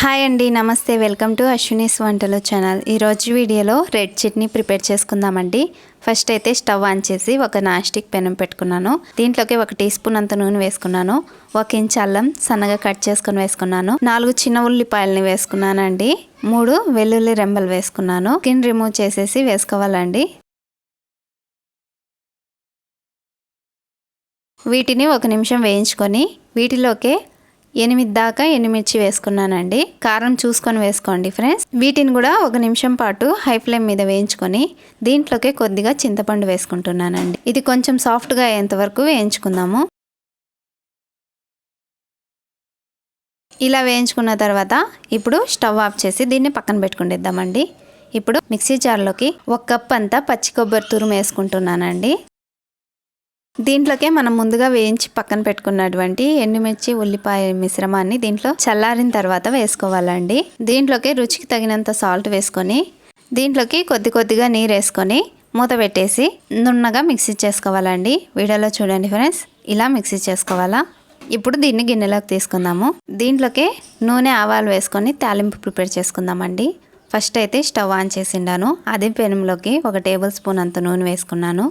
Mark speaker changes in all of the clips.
Speaker 1: Hi అండి నమస్తే. Welcome to Ashwini's వంటలు ఛానల్. ఈరోజు వీడియోలో రెడ్ చట్నీ ప్రిపేర్ చేసుకుందామండి. ఫస్ట్ అయితే స్టవ్ ఆన్ చేసి ఒక నాస్టిక్ పెనం పెట్టుకున్నాను. దీంట్లోకి ఒక టీ స్పూన్ అంత నూనె వేసుకున్నాను. ఒక ఇంచ్ అల్లం సన్నగా కట్ చేసుకుని వేసుకున్నాను. నాలుగు చిన్న ఉల్లిపాయలని వేసుకున్నానండి. మూడు వెల్లుల్లి రెంబలు వేసుకున్నాను. స్కిన్ రిమూవ్ చేసేసి వేసుకోవాలండి. వీటిని ఒక నిమిషం వేయించుకొని వీటిలోకే ఎనిమిది దాకా ఎండుమిర్చి వేసుకున్నానండి. కారం చూసుకొని వేసుకోండి ఫ్రెండ్స్. వీటిని కూడా ఒక నిమిషం పాటు హై ఫ్లేమ్ మీద వేయించుకొని దీంట్లోకే కొద్దిగా చింతపండు వేసుకుంటున్నానండి. ఇది కొంచెం సాఫ్ట్గా అయ్యేంత వరకు వేయించుకుందాము. ఇలా వేయించుకున్న తర్వాత ఇప్పుడు స్టవ్ ఆఫ్ చేసి దీన్ని పక్కన పెట్టుకుండిద్దామండి. ఇప్పుడు మిక్సీ జార్లోకి ఒక కప్ అంతా పచ్చి కొబ్బరి తురుము వేసుకుంటున్నానండి. దీంట్లోకే మనం ముందుగా వేయించి పక్కన పెట్టుకున్నటువంటి ఎండుమిర్చి ఉల్లిపాయ మిశ్రమాన్ని దీంట్లో చల్లారిన తర్వాత వేసుకోవాలండి. దీంట్లోకి రుచికి తగినంత సాల్ట్ వేసుకొని దీంట్లోకి కొద్ది కొద్దిగా నీరు వేసుకొని మూత పెట్టేసి నున్నగా మిక్సీ చేసుకోవాలండి. వీడియోలో చూడండి ఫ్రెండ్స్ ఇలా మిక్సీ చేసుకోవాలా? ఇప్పుడు దీన్ని గిన్నెలోకి తీసుకుందాము. దీంట్లోకి నూనె ఆవాలు వేసుకొని తాలింపు ప్రిపేర్ చేసుకుందామండి. ఫస్ట్ అయితే స్టవ్ ఆన్ చేసిండాను అదే పెనంలోకి ఒక టేబుల్ స్పూన్ అంత నూనె వేసుకున్నాను.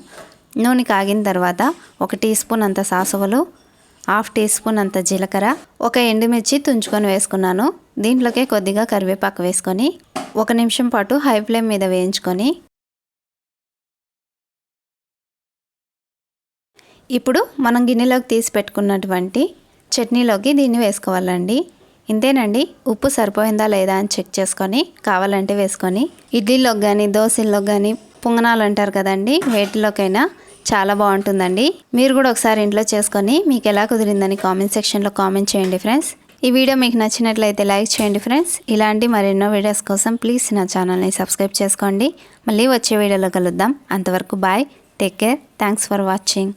Speaker 1: నూనె కాగిన తర్వాత ఒక టీ స్పూన్ అంత సాసువలు హాఫ్ టీ స్పూన్ అంత జీలకర్ర ఒక ఎండుమిర్చి తుంచుకొని వేసుకున్నాను. దీంట్లోకే కొద్దిగా కరివేపాకు వేసుకొని ఒక నిమిషం పాటు హై ఫ్లేమ్ మీద వేయించుకొని ఇప్పుడు మనం గిన్నెలోకి తీసి పెట్టుకున్నటువంటి చట్నీలోకి దీన్ని వేసుకోవాలండి. ఇంతేనండి ఉప్పు సరిపోయిందా లేదా అని చెక్ చేసుకొని కావాలంటే వేసుకొని ఇడ్లీలోకి కానీ దోశల్లోకి కానీ పొంగనాలు అంటారు కదండి వేటిలోకైనా చాలా బాగుంటుందండి. మీరు కూడా ఒకసారి ఇంట్లో చేసుకొని మీకు ఎలా కుదిరిందని కామెంట్ సెక్షన్లో కామెంట్ చేయండి ఫ్రెండ్స్ ఈ వీడియో మీకు నచ్చినట్లయితే లైక్ చేయండి ఫ్రెండ్స్ ఇలాంటి మరెన్నో వీడియోస్ కోసం ప్లీజ్ నా ఛానల్ని సబ్స్క్రైబ్ చేసుకోండి. మళ్ళీ వచ్చే వీడియోలో కలుద్దాం. అంతవరకు bye take care thanks for watching